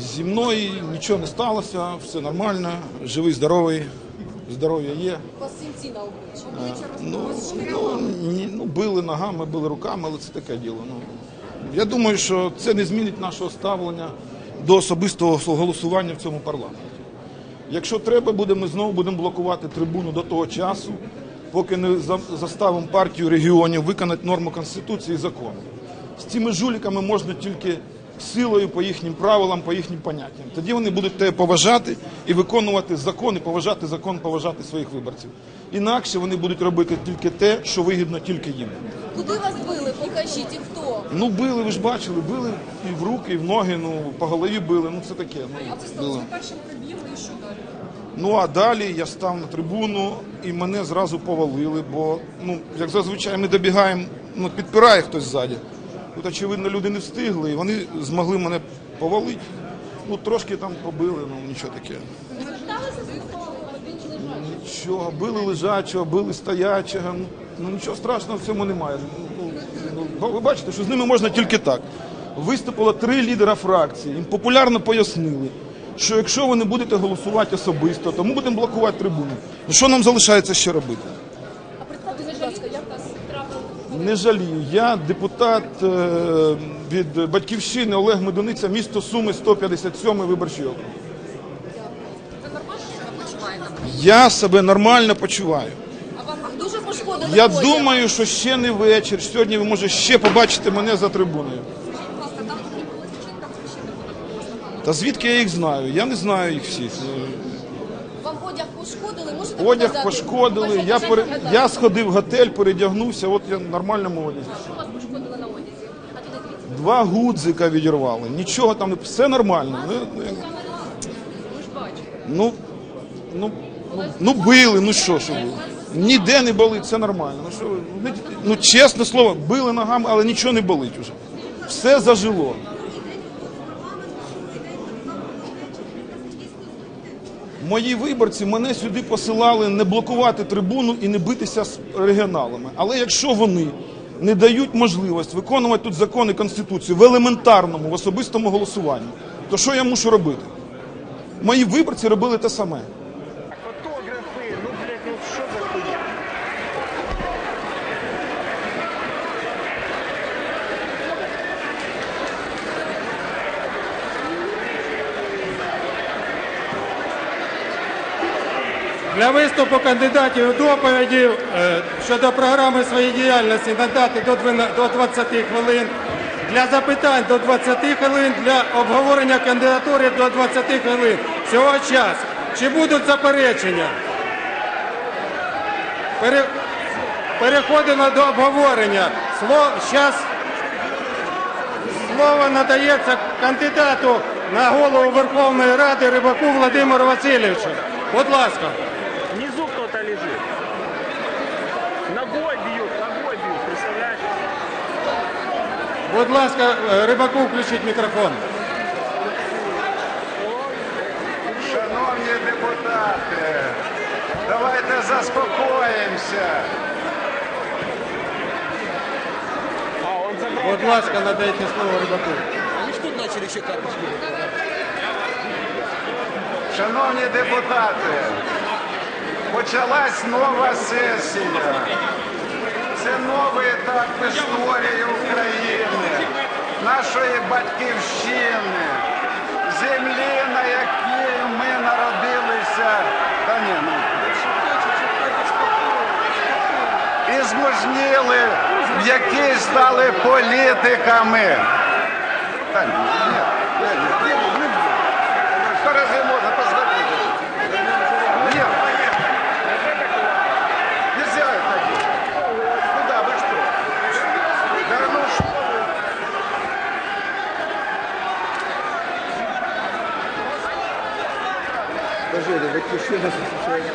Зі мною нічого не сталося, все нормально, живий, здоровий, здоров'я є. У вас синці на обличчі. Ну, ну, ні, ну, били ногами, били руками, але це таке діло. Ну, я думаю, що це не змінить нашого ставлення до особистого голосування в цьому парламенті. Якщо треба буде, ми знову будемо блокувати трибуну до того часу, поки не за- заставимо партію регіонів виконати норму Конституції і закону. З цими жуліками можна тільки силою по їхнім правилам, по їхнім поняттям. Тоді вони будуть тебе поважати і виконувати закон, і поважати закон, поважати своїх виборців. Інакше вони будуть робити тільки те, що вигідно тільки їм. Куди вас били? Покажіть і хто. Ну, били, ви ж бачили, били і в руки, і в ноги, ну, по голові били, ну це таке. Ну, було. першим прибігли і що далі? Ну а далі я став на трибуну і мене зразу повалили, бо ну як зазвичай ми добігаємо, ну підпирає хтось ззаді. Тут, очевидно, люди не встигли, і вони змогли мене повалити. Ну трошки там побили, ну нічого таке. Нічого, били лежачого, били стоячого. Ну, ну нічого страшного в цьому немає. Ну, ну, ну, ви бачите, що з ними можна тільки так. Виступило три лідера фракції, їм популярно пояснили, що якщо ви не будете голосувати особисто, то ми будемо блокувати трибуну. Ну що нам залишається ще робити? А представте, будь ласка, як вас трапили? Не жалію. Я депутат е, від батьківщини Олег Медуниця, місто Суми, 157 виборчий округ. Ви нормально себе почуваєте? Я себе нормально почуваю. А вам дуже пошкодили Я думаю, що ще не вечір. Сьогодні ви може ще побачите мене за трибуною. Та звідки я їх знаю? Я не знаю їх всіх. Вам одяг пошкодили? Можете Одяг показати? пошкодили. Покажіть, Я як пере... я сходив в готель, передягнувся. От я в нормальному одязі. Що вас пошкодили на одязі? А туди дивіться. Два гудзика відірвали. Нічого там не все нормально. Ну, ну, Ми ж бачимо. Ну, ну, ну, ну били, ну що ж ви? Ніде не болить, все нормально. Ну, що, ви? ну, ну чесне слово, били ногами, але нічого не болить уже. Все зажило. Мої виборці мене сюди посилали не блокувати трибуну і не битися з регіоналами. Але якщо вони не дають можливість виконувати тут закони Конституції в елементарному, в особистому голосуванні, то що я мушу робити? Мої виборці робили те саме. Фотографы, ну, блядь, ну что за хуйня? Для виступу кандидатів у доповіді е, щодо програми своєї діяльності надати до 12 до 20 хвилин. Для запитань до 20 хвилин, для обговорення кандидатури до 20 хвилин. Всього час. Чи будуть заперечення? Пере... Переходимо до обговорення. Слово. Слово надається кандидату на голову Верховної Ради Рибаку Владимиру Васильовичу. Будь ласка. Внизу кто-то лежит. Ногой бьют, ногой бьют, представляешь? Будь ласка, е, рибаку включіть мікрофон. Шановні депутати, давайте заспокоїмося. А, он забрал. Будь ласка, надайте слово рибаку. Шановні депутати, Почалась нова сесія. Це новий етап історії України, нашої батьківщини, землі, на якій ми народилися. Та ні, ну. І змужніли, в якій стали політиками. Та ні, батьківщина зустрічає.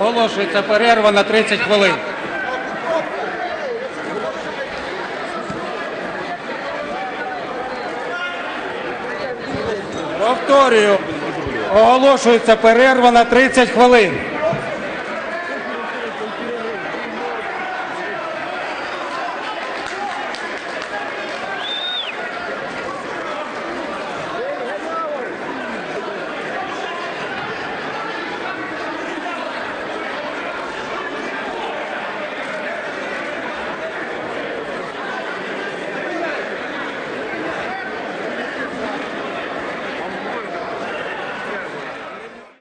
Оголошується перерва на 30 хвилин. Повторюю, оголошується перерва на 30 хвилин.